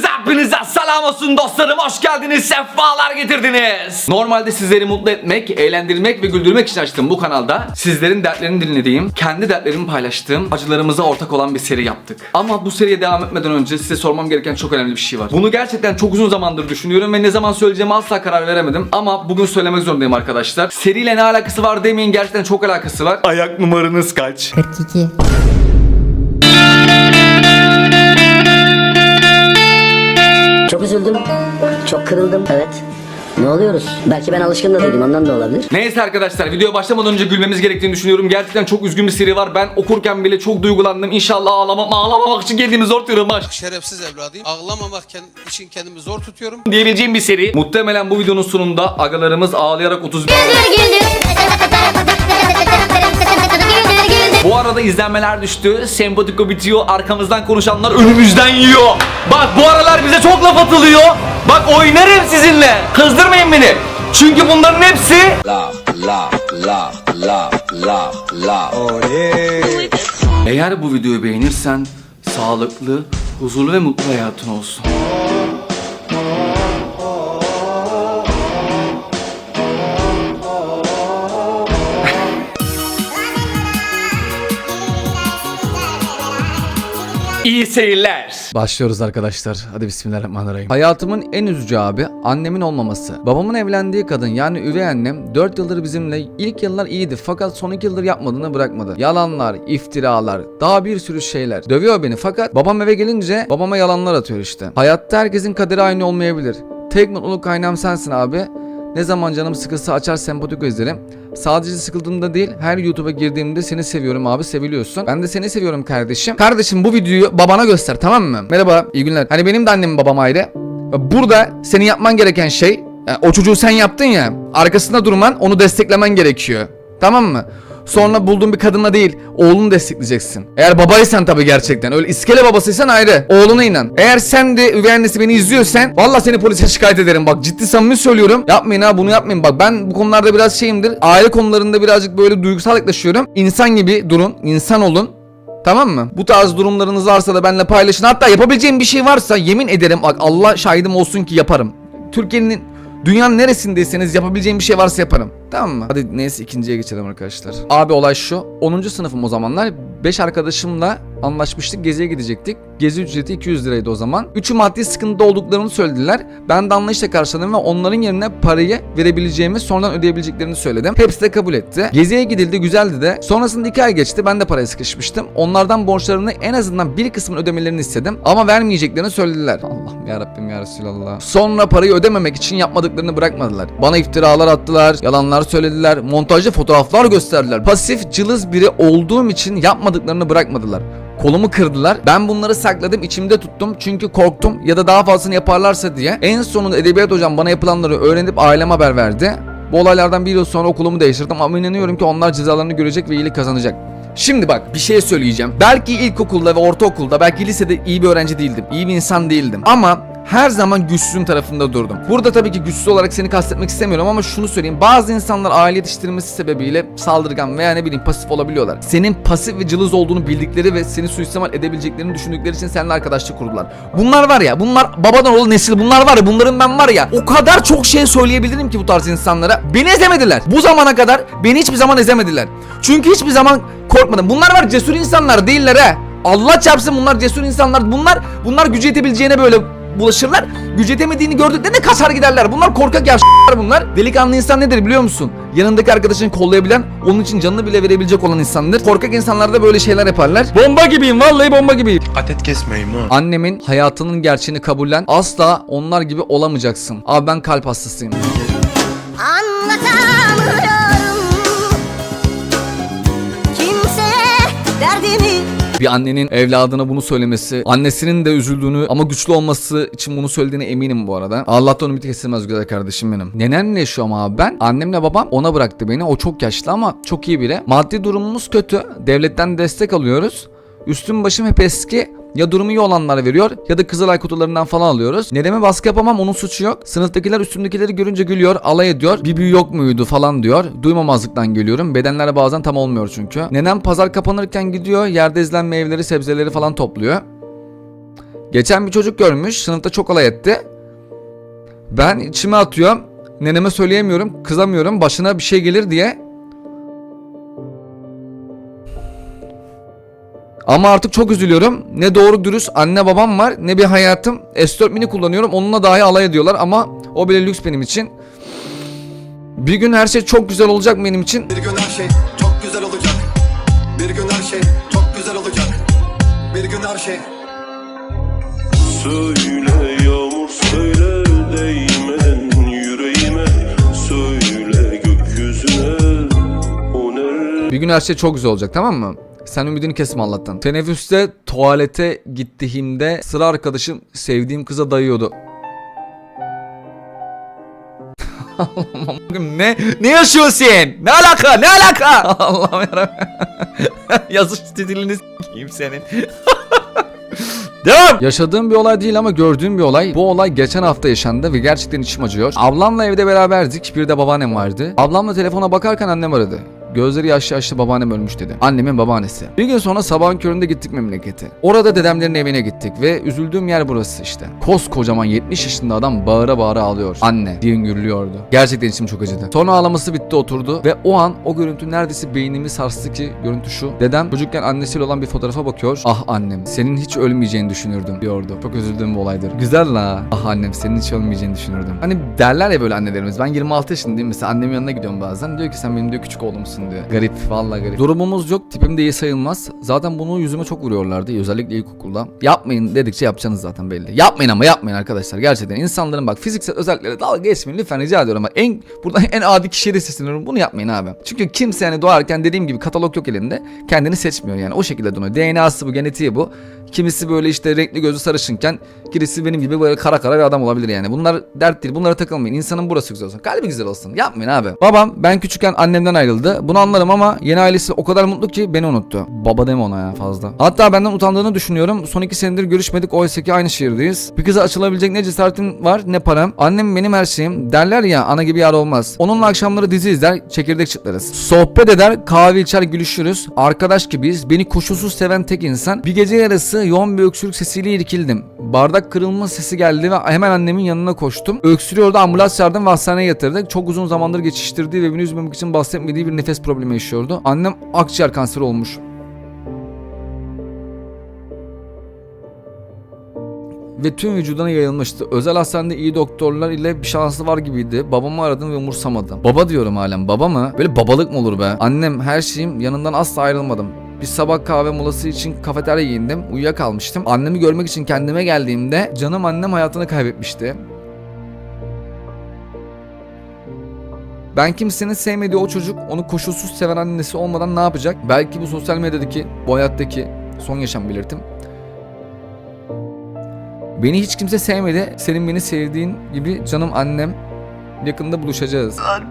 Hepinize hepinize selam olsun dostlarım. Hoş geldiniz sefalar getirdiniz. Normalde sizleri mutlu etmek, eğlendirmek ve güldürmek için açtım bu kanalda Sizlerin dertlerini dinlediğim, kendi dertlerimi paylaştığım, acılarımıza ortak olan bir seri yaptık. Ama bu seriye devam etmeden önce size sormam gereken çok önemli bir şey var. Bunu gerçekten çok uzun zamandır düşünüyorum ve ne zaman söyleyeceğime asla karar veremedim. Ama bugün söylemek zorundayım arkadaşlar. Seriyle ne alakası var demeyin gerçekten çok alakası var. Ayak numaranız kaç? 42. Çok kırıldım. Evet. Ne oluyoruz? Belki ben alışkın da değilim ondan da olabilir. Neyse arkadaşlar video başlamadan önce gülmemiz gerektiğini düşünüyorum. Gerçekten çok üzgün bir seri var. Ben okurken bile çok duygulandım. İnşallah ağlamam, ağlamamak için kendimi zor tutuyorum baş. şerefsiz evladıyım. Ağlamamak için kendimi zor tutuyorum. Diyebileceğim bir seri. Muhtemelen bu videonun sonunda agalarımız ağlayarak 30 Bu arada izlenmeler düştü. Sempatiko bitiyor. Arkamızdan konuşanlar önümüzden yiyor. Bak bu aralar bize çok laf atılıyor. Bak oynarım sizinle. Kızdırmayın beni. Çünkü bunların hepsi Eğer bu videoyu beğenirsen sağlıklı, huzurlu ve mutlu hayatın olsun. İyi seyirler. Başlıyoruz arkadaşlar. Hadi bismillahirrahmanirrahim. Hayatımın en üzücü abi annemin olmaması. Babamın evlendiği kadın yani üvey annem 4 yıldır bizimle ilk yıllar iyiydi fakat son 2 yıldır yapmadığını bırakmadı. Yalanlar, iftiralar, daha bir sürü şeyler. Dövüyor beni fakat babam eve gelince babama yalanlar atıyor işte. Hayatta herkesin kaderi aynı olmayabilir. Tek mutluluk kaynağım sensin abi. Ne zaman canım sıkılsa açar sempatik izlerim. Sadece sıkıldığımda değil her YouTube'a girdiğimde seni seviyorum abi seviliyorsun. Ben de seni seviyorum kardeşim. Kardeşim bu videoyu babana göster tamam mı? Merhaba iyi günler. Hani benim de annem babam ayrı. Burada senin yapman gereken şey yani o çocuğu sen yaptın ya arkasında durman onu desteklemen gerekiyor. Tamam mı? Sonra bulduğun bir kadınla değil, oğlunu destekleyeceksin. Eğer babaysan tabii gerçekten. Öyle iskele babasıysan ayrı. Oğluna inan. Eğer sen de üvey annesi beni izliyorsan valla seni polise şikayet ederim. Bak ciddi samimi söylüyorum. Yapmayın ha bunu yapmayın. Bak ben bu konularda biraz şeyimdir. Aile konularında birazcık böyle duygusal yaklaşıyorum. İnsan gibi durun. insan olun. Tamam mı? Bu tarz durumlarınız varsa da benimle paylaşın. Hatta yapabileceğim bir şey varsa yemin ederim bak Allah şahidim olsun ki yaparım. Türkiye'nin dünyanın neresindeyseniz yapabileceğim bir şey varsa yaparım. Tamam mı? Hadi neyse ikinciye geçelim arkadaşlar. Abi olay şu. 10. sınıfım o zamanlar. 5 arkadaşımla anlaşmıştık. Geziye gidecektik. Gezi ücreti 200 liraydı o zaman. Üçü maddi sıkıntıda olduklarını söylediler. Ben de anlayışla karşıladım ve onların yerine parayı verebileceğimi sonradan ödeyebileceklerini söyledim. Hepsi de kabul etti. Geziye gidildi güzeldi de. Sonrasında 2 ay geçti. Ben de paraya sıkışmıştım. Onlardan borçlarını en azından bir kısmını ödemelerini istedim. Ama vermeyeceklerini söylediler. Allah'ım ya Rabbim ya Resulallah. Sonra parayı ödememek için yapmadıklarını bırakmadılar. Bana iftiralar attılar, yalanlar söylediler, montajlı fotoğraflar gösterdiler. Pasif, cılız biri olduğum için yapmadıklarını bırakmadılar. Kolumu kırdılar. Ben bunları sakladım, içimde tuttum. Çünkü korktum ya da daha fazlasını yaparlarsa diye. En sonunda edebiyat hocam bana yapılanları öğrenip aileme haber verdi. Bu olaylardan bir yıl sonra okulumu değiştirdim ama inanıyorum ki onlar cezalarını görecek ve iyilik kazanacak. Şimdi bak bir şey söyleyeceğim. Belki ilkokulda ve ortaokulda belki lisede iyi bir öğrenci değildim. iyi bir insan değildim. Ama her zaman güçsüzün tarafında durdum. Burada tabii ki güçsüz olarak seni kastetmek istemiyorum ama şunu söyleyeyim. Bazı insanlar aile yetiştirilmesi sebebiyle saldırgan veya ne bileyim pasif olabiliyorlar. Senin pasif ve cılız olduğunu bildikleri ve seni suistimal edebileceklerini düşündükleri için seninle arkadaşlık kurdular. Bunlar var ya bunlar babadan oğul nesil bunlar var ya bunların ben var ya o kadar çok şey söyleyebilirim ki bu tarz insanlara. Beni ezemediler. Bu zamana kadar beni hiçbir zaman ezemediler. Çünkü hiçbir zaman korkmadım. Bunlar var cesur insanlar değiller he. Allah çarpsın bunlar cesur insanlar. Bunlar bunlar gücü yetebileceğine böyle bulaşırlar. Gücü yetemediğini gördüklerinde kaçar giderler. Bunlar korkak yavşlar bunlar. Delikanlı insan nedir biliyor musun? Yanındaki arkadaşını kollayabilen, onun için canını bile verebilecek olan insandır. Korkak insanlar da böyle şeyler yaparlar. Bomba gibiyim vallahi bomba gibiyim. Dikkat et kesmeyeyim ha. Annemin hayatının gerçeğini kabullen. Asla onlar gibi olamayacaksın. Abi ben kalp hastasıyım. Anlatamıyorum Bir annenin evladına bunu söylemesi, annesinin de üzüldüğünü ama güçlü olması için bunu söylediğine eminim bu arada. Allah'tan ümit kesilmez güzel kardeşim benim. Nenemle yaşıyorum abi ben. Annemle babam ona bıraktı beni. O çok yaşlı ama çok iyi biri. Maddi durumumuz kötü. Devletten destek alıyoruz. Üstüm başım hep eski. Ya durumu iyi olanlar veriyor ya da Kızılay kutularından falan alıyoruz. Nedeme baskı yapamam onun suçu yok. Sınıftakiler üstümdekileri görünce gülüyor, alay ediyor. Bir büyü yok muydu falan diyor. Duymamazlıktan geliyorum. Bedenler bazen tam olmuyor çünkü. Nenem pazar kapanırken gidiyor. Yerde ezilen meyveleri, sebzeleri falan topluyor. Geçen bir çocuk görmüş sınıfta çok alay etti. Ben içime atıyorum. Neneme söyleyemiyorum, kızamıyorum. Başına bir şey gelir diye. Ama artık çok üzülüyorum. Ne doğru dürüst anne babam var ne bir hayatım. S4 mini kullanıyorum. Onunla dahi alay ediyorlar ama o bile lüks benim için. Bir gün her şey çok güzel olacak benim için. Bir gün her şey çok güzel olacak. Bir gün her şey çok güzel olacak. Bir gün her şey Söyle yağmur söyle değmeden yüreğime Söyle gökyüzüne Bir gün her şey çok güzel olacak tamam mı? Sen ümidini kesme Allah'tan. Teneffüste tuvalete gittiğimde sıra arkadaşım sevdiğim kıza dayıyordu. Ne ne yaşıyorsun? Ne alaka? Ne alaka? Allah'ım yarabbim. Yazış stilini s**eyim senin. Devam. Yaşadığım bir olay değil ama gördüğüm bir olay. Bu olay geçen hafta yaşandı ve gerçekten içim acıyor. Ablamla evde beraberdik. Bir de babaannem vardı. Ablamla telefona bakarken annem aradı. Gözleri yaşlı yaşlı babaannem ölmüş dedi. Annemin babaannesi. Bir gün sonra sabahın köründe gittik memlekete. Orada dedemlerin evine gittik ve üzüldüğüm yer burası işte. Koskocaman 70 yaşında adam bağıra bağıra ağlıyor. Anne diye hüngürlüyordu. Gerçekten içim çok acıdı. Sonra ağlaması bitti oturdu ve o an o görüntü neredeyse beynimi sarstı ki görüntü şu. Dedem çocukken annesiyle olan bir fotoğrafa bakıyor. Ah annem senin hiç ölmeyeceğini düşünürdüm diyordu. Çok üzüldüğüm bir olaydır. Güzel la. Ah annem senin hiç ölmeyeceğini düşünürdüm. Hani derler ya böyle annelerimiz. Ben 26 yaşındayım mesela annemin yanına gidiyorum bazen. Diyor ki sen benim diyor küçük oğlumsun diyor. Garip vallahi garip. Durumumuz yok. Tipim de iyi sayılmaz. Zaten bunu yüzüme çok vuruyorlardı. Özellikle ilkokulda. Yapmayın dedikçe yapacaksınız zaten belli. Yapmayın ama yapmayın arkadaşlar. Gerçekten insanların bak fiziksel özelliklere dalga geçmeyin lütfen rica ediyorum. Bak en burada en adi kişiye de sesleniyorum. Bunu yapmayın abi. Çünkü kimse yani doğarken dediğim gibi katalog yok elinde. Kendini seçmiyor yani. O şekilde doğuyor. DNA'sı bu, genetiği bu. Kimisi böyle işte renkli gözü sarışınken birisi benim gibi böyle kara kara bir adam olabilir yani. Bunlar dert değil. Bunlara takılmayın. İnsanın burası güzel olsun. Kalbi güzel olsun. Yapmayın abi. Babam ben küçükken annemden ayrıldı. Bunu anlarım ama yeni ailesi o kadar mutlu ki beni unuttu. Baba deme ona ya fazla. Hatta benden utandığını düşünüyorum. Son iki senedir görüşmedik. Oysa ki aynı şehirdeyiz. Bir kıza açılabilecek ne cesaretim var ne param. Annem benim her şeyim. Derler ya ana gibi yar olmaz. Onunla akşamları dizi izler, çekirdek çıtlarız. Sohbet eder, kahve içer, gülüşürüz. Arkadaş gibiyiz. Beni koşulsuz seven tek insan. Bir gece yarısı yoğun bir öksürük sesiyle irkildim. Bardak kırılma sesi geldi ve hemen annemin yanına koştum. Öksürüyordu, ambulans çağırdım ve hastaneye yatırdık. Çok uzun zamandır geçiştirdiği ve beni üzmemek için bahsetmediği bir nefes problemi yaşıyordu. Annem akciğer kanseri olmuş. ve tüm vücuduna yayılmıştı. Özel hastanede iyi doktorlar ile bir şansı var gibiydi. Babamı aradım ve umursamadım. Baba diyorum halen. Baba mı? Böyle babalık mı olur be? Annem her şeyim yanından asla ayrılmadım. Bir sabah kahve molası için kafeteryaya indim. Uyuyakalmıştım. Annemi görmek için kendime geldiğimde canım annem hayatını kaybetmişti. Ben kimsenin sevmediği o çocuk onu koşulsuz seven annesi olmadan ne yapacak? Belki bu sosyal medyadaki, bu hayattaki son yaşam belirtim. Beni hiç kimse sevmedi. Senin beni sevdiğin gibi canım annem. Yakında buluşacağız. Annem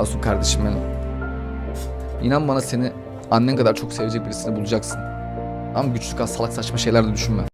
sağ olsun kardeşim benim. İnan bana seni annen kadar çok sevecek birisini bulacaksın. Ama güçlü kal salak saçma şeyler de düşünme.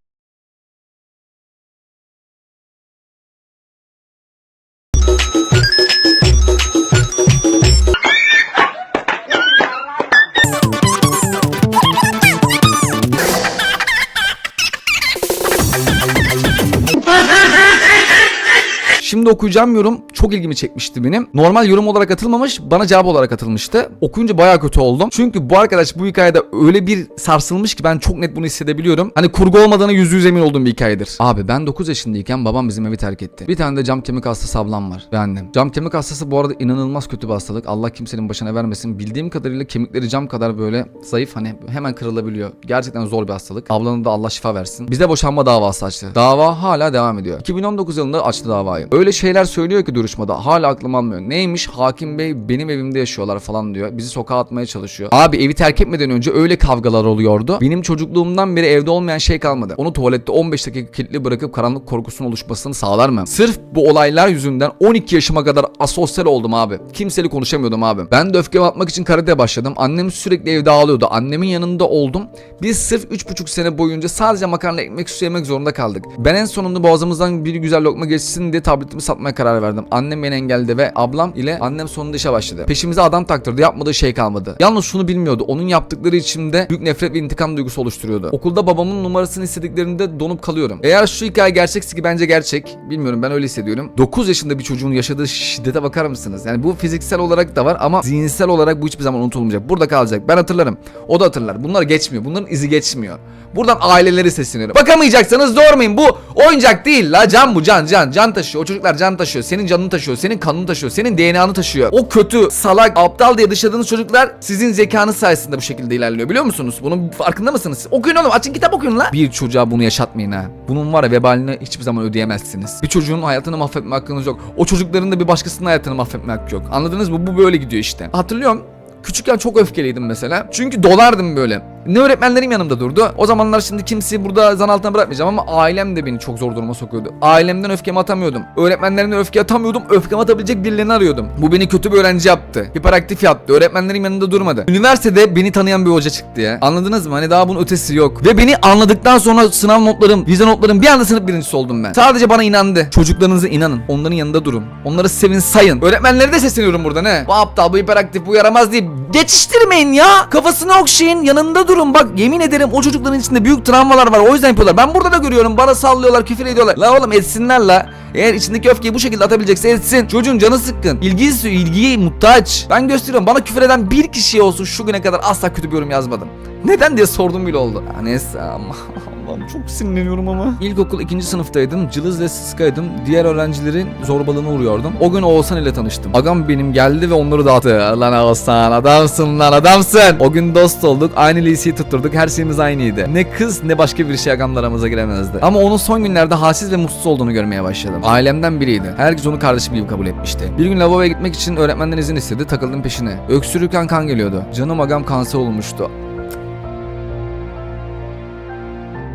Şimdi okuyacağım yorum çok ilgimi çekmişti benim. Normal yorum olarak atılmamış, bana cevap olarak atılmıştı. Okuyunca bayağı kötü oldum. Çünkü bu arkadaş bu hikayede öyle bir sarsılmış ki ben çok net bunu hissedebiliyorum. Hani kurgu olmadığına yüzde yüz emin olduğum bir hikayedir. Abi ben 9 yaşındayken babam bizim evi terk etti. Bir tane de cam kemik hastası ablam var ve annem. Cam kemik hastası bu arada inanılmaz kötü bir hastalık. Allah kimsenin başına vermesin. Bildiğim kadarıyla kemikleri cam kadar böyle zayıf hani hemen kırılabiliyor. Gerçekten zor bir hastalık. Ablanın da Allah şifa versin. Bize boşanma davası açtı. Dava hala devam ediyor. 2019 yılında açtı davayı. Öyle şeyler söylüyor ki duruşmada. Hala aklım almıyor. Neymiş? Hakim Bey benim evimde yaşıyorlar falan diyor. Bizi sokağa atmaya çalışıyor. Abi evi terk etmeden önce öyle kavgalar oluyordu. Benim çocukluğumdan beri evde olmayan şey kalmadı. Onu tuvalette 15 dakika kilitli bırakıp karanlık korkusunun oluşmasını sağlar mı? Sırf bu olaylar yüzünden 12 yaşıma kadar asosyal oldum abi. Kimseyle konuşamıyordum abi. Ben de öfkemi atmak için karateye başladım. Annem sürekli evde ağlıyordu. Annemin yanında oldum. Biz sırf 3,5 sene boyunca sadece makarna ekmek su yemek zorunda kaldık. Ben en sonunda boğazımızdan bir güzel lokma geçsin diye tabletimi satmaya karar verdim. Annem beni engelledi ve ablam ile annem sonunda işe başladı. Peşimize adam taktırdı. Yapmadığı şey kalmadı. Yalnız şunu bilmiyordu. Onun yaptıkları içimde büyük nefret ve intikam duygusu oluşturuyordu. Okulda babamın numarasını istediklerinde donup kalıyorum. Eğer şu hikaye gerçekse ki bence gerçek. Bilmiyorum ben öyle hissediyorum. 9 yaşında bir çocuğun yaşadığı şiddete bakar mısınız? Yani bu fiziksel olarak da var ama zihinsel olarak bu hiçbir zaman unutulmayacak. Burada kalacak. Ben hatırlarım. O da hatırlar. Bunlar geçmiyor. Bunların izi geçmiyor. Buradan aileleri sesleniyorum. Bakamayacaksanız doğurmayın. Bu oyuncak değil la. Can bu can can. Can taşıyor. O çocuklar can taşıyor. Senin canını taşıyor. Senin kanını taşıyor. Senin DNA'nı taşıyor. O kötü, salak, aptal diye dışladığınız çocuklar sizin zekanız sayesinde bu şekilde ilerliyor. Biliyor musunuz? Bunun farkında mısınız? Okuyun oğlum. Açın kitap okuyun la. Bir çocuğa bunu yaşatmayın ha. Bunun var ya vebalini hiçbir zaman ödeyemezsiniz. Bir çocuğun hayatını mahvetme hakkınız yok. O çocukların da bir başkasının hayatını mahvetme hakkı yok. Anladınız mı? Bu böyle gidiyor işte. Hatırlıyorum. Küçükken çok öfkeliydim mesela. Çünkü dolardım böyle. Ne öğretmenlerim yanımda durdu. O zamanlar şimdi kimseyi burada zan altına bırakmayacağım ama ailem de beni çok zor duruma sokuyordu. Ailemden öfkemi atamıyordum. Öğretmenlerimden öfke atamıyordum. Öfkemi atabilecek birilerini arıyordum. Bu beni kötü bir öğrenci yaptı. Hiperaktif yaptı. Öğretmenlerim yanında durmadı. Üniversitede beni tanıyan bir hoca çıktı ya. Anladınız mı? Hani daha bunun ötesi yok. Ve beni anladıktan sonra sınav notlarım, vize notlarım bir anda sınıf birincisi oldum ben. Sadece bana inandı. Çocuklarınıza inanın. Onların yanında durun. Onları sevin sayın. Öğretmenlere de sesleniyorum burada ne? Bu aptal, bu hiperaktif, bu yaramaz deyip geçiştirmeyin ya. Kafasını okşayın, yanında durun. Bak yemin ederim o çocukların içinde büyük travmalar var. O yüzden yapıyorlar. Ben burada da görüyorum. Bana sallıyorlar, küfür ediyorlar. La oğlum etsinler la. Eğer içindeki öfkeyi bu şekilde atabilecekse etsin. Çocuğun canı sıkkın. İlgi istiyor, ilgiye muhtaç. Ben gösteriyorum. Bana küfür eden bir kişi olsun şu güne kadar asla kötü bir yorum yazmadım. Neden diye sordum bile oldu. Ya neyse ama Allah'ım çok sinirleniyorum ama. İlkokul ikinci sınıftaydım. Cılız ve sıskaydım. Diğer öğrencilerin zorbalığına uğruyordum. O gün Oğuzhan ile tanıştım. Agam benim geldi ve onları dağıttı. Lan Oğuzhan adamsın lan adamsın. O gün dost olduk. Aynı liseyi tutturduk. Her şeyimiz aynıydı. Ne kız ne başka bir şey agamla giremezdi. Ama onun son günlerde halsiz ve mutsuz olduğunu görmeye başladım. Ailemden biriydi. Herkes onu kardeşim gibi kabul etmişti. Bir gün lavaboya gitmek için öğretmenden izin istedi. Takıldım peşine. Öksürürken kan geliyordu. Canım agam kanser olmuştu.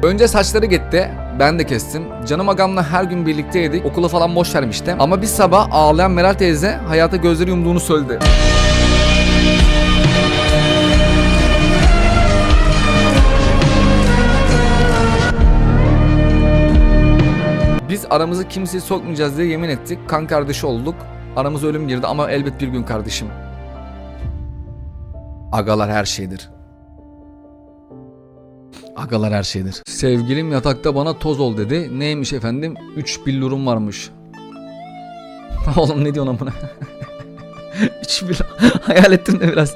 Önce saçları gitti. Ben de kestim. Canım agamla her gün birlikteydik. Okula falan boş vermiştim. Ama bir sabah ağlayan Meral teyze hayata gözleri yumduğunu söyledi. Biz aramızı kimseye sokmayacağız diye yemin ettik. Kan kardeşi olduk. Aramıza ölüm girdi ama elbet bir gün kardeşim. Agalar her şeydir. Agalar her şeydir. Sevgilim yatakta bana toz ol dedi. Neymiş efendim? 3 billurum varmış. Oğlum ne diyorsun amına? 3 billur. Hayal ettim de biraz.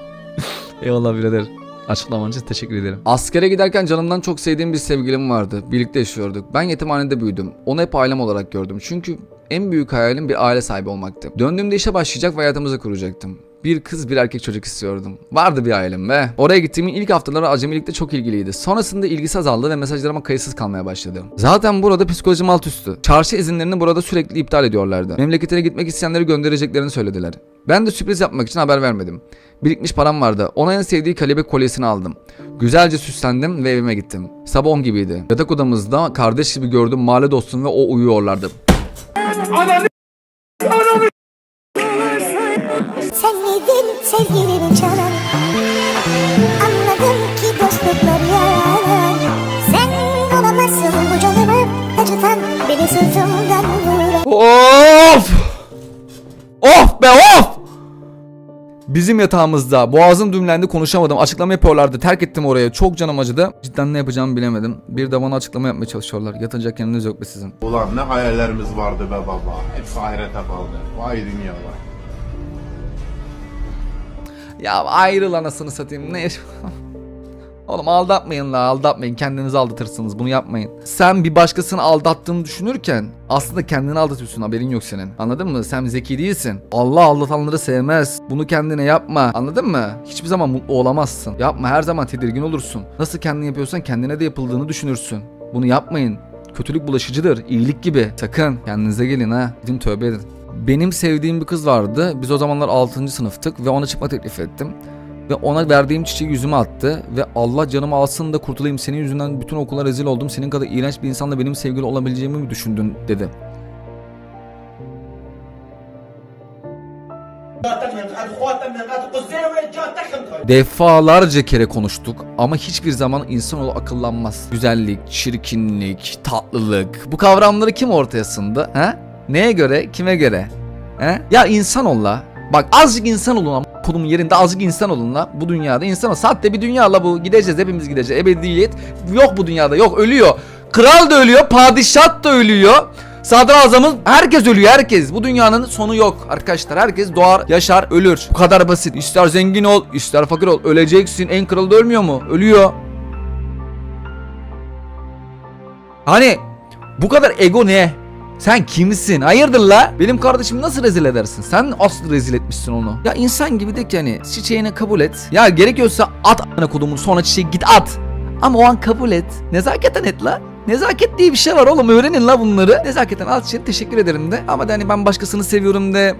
Eyvallah birader. Açıklaman için teşekkür ederim. Askere giderken canımdan çok sevdiğim bir sevgilim vardı. Birlikte yaşıyorduk. Ben yetimhanede büyüdüm. Onu hep ailem olarak gördüm. Çünkü en büyük hayalim bir aile sahibi olmaktı. Döndüğümde işe başlayacak ve hayatımızı kuracaktım. Bir kız bir erkek çocuk istiyordum. Vardı bir ailem be. Oraya gittiğimin ilk haftaları acemilikte çok ilgiliydi. Sonrasında ilgisi azaldı ve mesajlarıma kayıtsız kalmaya başladı. Zaten burada psikolojim alt üstü. Çarşı izinlerini burada sürekli iptal ediyorlardı. Memleketine gitmek isteyenleri göndereceklerini söylediler. Ben de sürpriz yapmak için haber vermedim. Birikmiş param vardı. Ona en sevdiği kelebek kolyesini aldım. Güzelce süslendim ve evime gittim. Sabah 10 gibiydi. Yatak odamızda kardeş gibi gördüm mahalle dostum ve o uyuyorlardı. Sen miydin sevgilimi çalan Anladım ki dostluklar yalan Sen olamazsın bu canımı acıtan Beni sırtımdan vuran Of! Of be of! Bizim yatağımızda boğazım düğümlendi konuşamadım. Açıklama yapıyorlardı. Terk ettim oraya. Çok canım acıdı. Cidden ne yapacağımı bilemedim. Bir de bana açıklama yapmaya çalışıyorlar. Yatacak yeriniz yok be sizin. Ulan ne hayallerimiz vardı be baba. Hepsi ahirete kaldı. Vay dünya vay. Ya ayrıl anasını satayım. Ne Oğlum aldatmayın la aldatmayın kendinizi aldatırsınız bunu yapmayın. Sen bir başkasını aldattığını düşünürken aslında kendini aldatıyorsun haberin yok senin. Anladın mı? Sen zeki değilsin. Allah aldatanları sevmez. Bunu kendine yapma. Anladın mı? Hiçbir zaman mutlu olamazsın. Yapma her zaman tedirgin olursun. Nasıl kendin yapıyorsan kendine de yapıldığını düşünürsün. Bunu yapmayın. Kötülük bulaşıcıdır. iyilik gibi. Sakın kendinize gelin ha. Gidin tövbe edin. Benim sevdiğim bir kız vardı. Biz o zamanlar 6. sınıftık ve ona çıkma teklif ettim. Ve ona verdiğim çiçeği yüzüme attı. Ve Allah canımı alsın da kurtulayım. Senin yüzünden bütün okula rezil oldum. Senin kadar iğrenç bir insanla benim sevgili olabileceğimi mi düşündün dedi. Defalarca kere konuştuk ama hiçbir zaman insanoğlu akıllanmaz. Güzellik, çirkinlik, tatlılık bu kavramları kim ortaya sundu? Ha? Neye göre, kime göre? Ha? Ya insan ol la. Bak azıcık insan olun ama kolumun yerinde azıcık insan olun la. Bu dünyada insan ol. Saatte bir dünya la bu. Gideceğiz hepimiz gideceğiz. Ebediyet yok bu dünyada yok ölüyor. Kral da ölüyor, padişah da ölüyor. Sadrazamın herkes ölüyor herkes. Bu dünyanın sonu yok arkadaşlar. Herkes doğar, yaşar, ölür. Bu kadar basit. İster zengin ol, ister fakir ol. Öleceksin. En kralı da ölmüyor mu? Ölüyor. Hani bu kadar ego ne? Sen kimsin? Hayırdır la? Benim kardeşimi nasıl rezil edersin? Sen asıl rezil etmişsin onu. Ya insan gibi de ki hani çiçeğini kabul et. Ya gerekiyorsa at a**ına kodumun sonra çiçeği git at. Ama o an kabul et. Nezaketen et la. Nezaket diye bir şey var oğlum öğrenin la bunları. Nezaketen al için teşekkür ederim de. Ama da hani ben başkasını seviyorum de.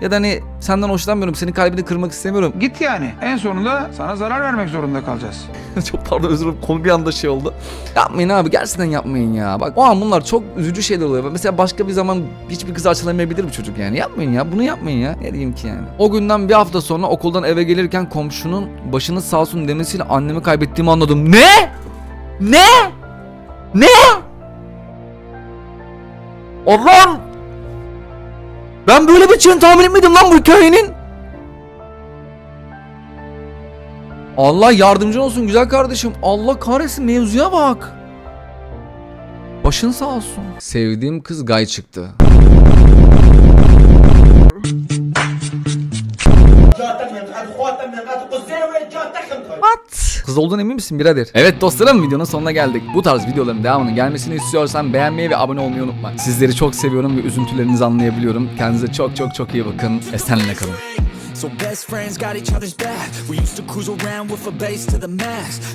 Ya da hani senden hoşlanmıyorum, senin kalbini kırmak istemiyorum. Git yani. En sonunda sana zarar vermek zorunda kalacağız. çok pardon özür dilerim konu bir anda şey oldu. Yapmayın abi gerçekten yapmayın ya. Bak o an bunlar çok üzücü şeyler oluyor. Mesela başka bir zaman hiçbir kız açılamayabilir bu çocuk yani. Yapmayın ya bunu yapmayın ya. Ne diyeyim ki yani. O günden bir hafta sonra okuldan eve gelirken komşunun başını sağ olsun demesiyle annemi kaybettiğimi anladım. Ne? Ne? Ne? Allah'ım! Ben böyle bir şeyin tahmin etmedim lan bu hikayenin. Allah yardımcın olsun güzel kardeşim. Allah kahretsin mevzuya bak. Başın sağ olsun. Sevdiğim kız gay çıktı. Kız olduğuna emin misin birader? Evet dostlarım videonun sonuna geldik. Bu tarz videoların devamının gelmesini istiyorsan beğenmeyi ve abone olmayı unutma. Sizleri çok seviyorum ve üzüntülerinizi anlayabiliyorum. Kendinize çok çok çok iyi bakın. Esenle kalın. So best friends got each other's back. We used to cruise around with a bass to the max.